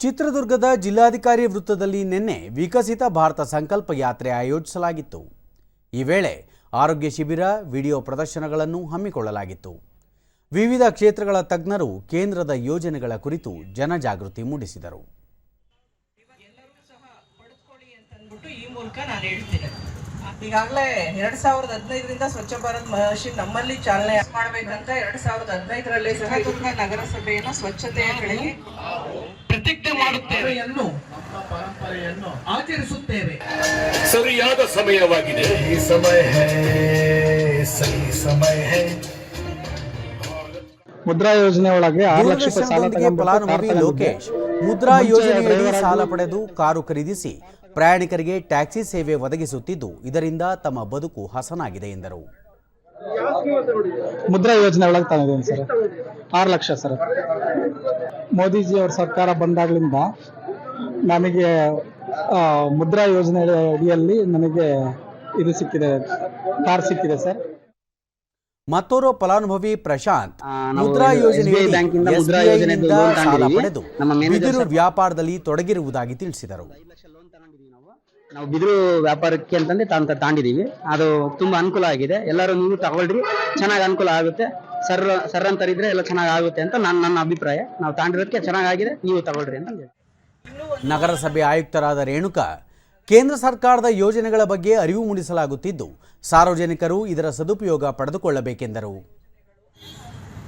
ಚಿತ್ರದುರ್ಗದ ಜಿಲ್ಲಾಧಿಕಾರಿ ವೃತ್ತದಲ್ಲಿ ನಿನ್ನೆ ವಿಕಸಿತ ಭಾರತ ಸಂಕಲ್ಪ ಯಾತ್ರೆ ಆಯೋಜಿಸಲಾಗಿತ್ತು. ಈ ವೇಳೆ ಆರೋಗ್ಯ ಶಿಬಿರ, ವಿಡಿಯೋ ಪ್ರದರ್ಶನಗಳನ್ನು ಹಮ್ಮಿಕೊಳ್ಳಲಾಗಿತ್ತು. ವಿವಿಧ ಕ್ಷೇತ್ರಗಳ ತಜ್ಞರು ಕೇಂದ್ರದ ಯೋಜನೆಗಳ ಕುರಿತು ಜನಜಾಗೃತಿ ಮೂಡಿಸಿದರು. ಈಗಾಗಲೇ ಎರಡ್ ಸಾವಿರದ ಹದಿನೈದರಿಂದ ಸ್ವಚ್ಛ ಭಾರತ್ ಮಹರ್ಷಿನ್ ನಮ್ಮಲ್ಲಿ ಚಾಲನೆ ಮಾಡಬೇಕಂತ ಎರಡ್ ಸಾವಿರದ ಹದಿನೈದರಲ್ಲಿ ಸಿಹದುರ್ಗ ನಗರಸಭೆಯನ್ನು ಸ್ವಚ್ಛತೆಯ ಕಡೆಗೆ ಪ್ರತಿಜ್ಞೆ ಮಾಡುತ್ತೇವೆ. ಪರಂಪರೆಯನ್ನು ಆಚರಿಸುತ್ತೇವೆ. ಸರಿಯಾದ ಸಮಯವಾಗಿದೆ. ಈ ಸಮಯ ಸರಿ ಸಮಯ ಮುದ್ರಾ ಯೋಜನೆ ಒಳಗೆ ಆರು ಲಕ್ಷ ಫಲಾನುಭವಿ ಲೋಕೇಶ್. ಮುದ್ರಾ ಯೋಜನೆಯಲ್ಲಿ ಸಾಲ ಪಡೆದು ಕಾರು ಖರೀದಿಸಿ. ಪ್ರಯಾಣಿಕರಿಗೆ ಟ್ಯಾಕ್ಸಿ ಸೇವೆ ಒದಗಿಸುತ್ತಿದ್ದು ಇದರಿಂದ ತಮ್ಮ ಬದುಕು ಹಸನಾಗಿದೆ ಎಂದರು. ಮುದ್ರಾ ಯೋಜನೆ ಒಳಗೆ ತಂದಿದ್ದೀನಿ ಸರ್. ಆರು ಲಕ್ಷ ಸರ್. ಮೋದಿಜಿ ಅವ್ರ ಸರ್ಕಾರ ಬಂದಾಗ್ಲಿಂದ ನಮಗೆ ಆ, ಮುದ್ರಾ ಯೋಜನೆ ಅಡಿಯಲ್ಲಿ ನನಗೆ ಇದು ಸಿಕ್ಕಿದೆ ಕಾರ್ ಸಿಕ್ಕಿದೆ ಸರ್. ಮತ್ತೋರ್ವ ಫಲಾನುಭವಿ ಪ್ರಶಾಂತ್ ಮುದ್ರಾ ಯೋಜನೆಯ ಯೋಜನೆಯಡಿ ಬ್ಯಾಂಕಿಂದ ಮುದ್ರಾ SBI ಯೋಜನೆದು ನಿಂದ ಲೋನ್ ಸಾಲ ಪಡೆದು ಬಿದಿರು ವ್ಯಾಪಾರದಲ್ಲಿ ತೊಡಗಿರುವುದಾಗಿ ತಿಳಿಸಿದರು. ನಾವು ಬಿದಿರು ವ್ಯಾಪಾರಕ್ಕೆ ಅಂತಂದು ತಾಂತ ತಾಂಡಿದೀವಿ. ಅದು ತುಂಬಾ ಅನುಕೂಲ ಆಗಿದೆ. ಎಲ್ಲರೂ ನೀವು ತಗೊಳ್ರಿ. ಚೆನ್ನಾಗಿ ಅನುಕೂಲ ಆಗುತ್ತೆ. ಸರ್ ಸರ್ ಇದ್ರೆ ಎಲ್ಲ ಚೆನ್ನಾಗಿ ಆಗುತ್ತೆ ಅಂತ ನನ್ನ ನನ್ನ ಅಭಿಪ್ರಾಯ. ನಾವು ತಾಂಡಿರೋದಕ್ಕೆ ಚೆನ್ನಾಗಿದೆ ನೀವು ತಗೊಳ್ರಿ ಅಂತ ಹೇಳಿ. ನಗರಸಭೆ ಆಯುಕ್ತರಾದ ರೇಣುಕಾ ಕೇಂದ್ರ ಸರ್ಕಾರದ ಯೋಜನೆಗಳ ಬಗ್ಗೆ ಅರಿವು ಮೂಡಿಸಲಾಗುತ್ತಿದ್ದು ಸಾರ್ವಜನಿಕರು ಇದರ ಸದುಪಯೋಗ ಪಡೆದುಕೊಳ್ಳಬೇಕೆಂದರು.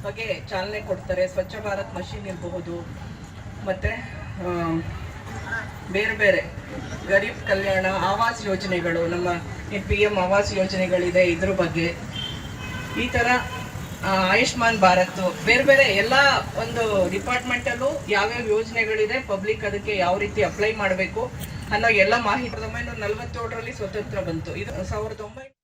ಬಗ್ಗೆ ಚಾಲನೆ ಕೊಡ್ತಾರೆ. ಸ್ವಚ್ಛ ಭಾರತ್ ಮಷಿನ್ ಇರಬಹುದು. ಮತ್ತೆ ಬೇರೆ ಬೇರೆ ಗರೀಬ್ ಕಲ್ಯಾಣ ಆವಾಸ್ ಯೋಜನೆಗಳು ನಮ್ಮ ಪಿ ಎಂ ಆವಾಸ್ ಯೋಜನೆಗಳಿದೆ ಇದ್ರ ಬಗ್ಗೆ. ಈ ಆ, ಆಯುಷ್ಮಾನ್ ಭಾರತ್ ಬೇರೆ ಬೇರೆ ಎಲ್ಲ ಒಂದು ಡಿಪಾರ್ಟ್ಮೆಂಟಲ್ಲೂ ಯಾವ್ಯಾವ ಯೋಜನೆಗಳಿದೆ ಪಬ್ಲಿಕ್ ಅದಕ್ಕೆ ಯಾವ ರೀತಿ ಅಪ್ಲೈ ಮಾಡಬೇಕು ಅನ್ನೋ ಎಲ್ಲ ಮಾಹಿತಿ ಒಂಬೈನೂರ ನಲವತ್ತೇಳರಲ್ಲಿ ಸ್ವತಂತ್ರ ಬಂತು. ಇದು ಸಾವಿರದ ಒಂಬೈನೂರ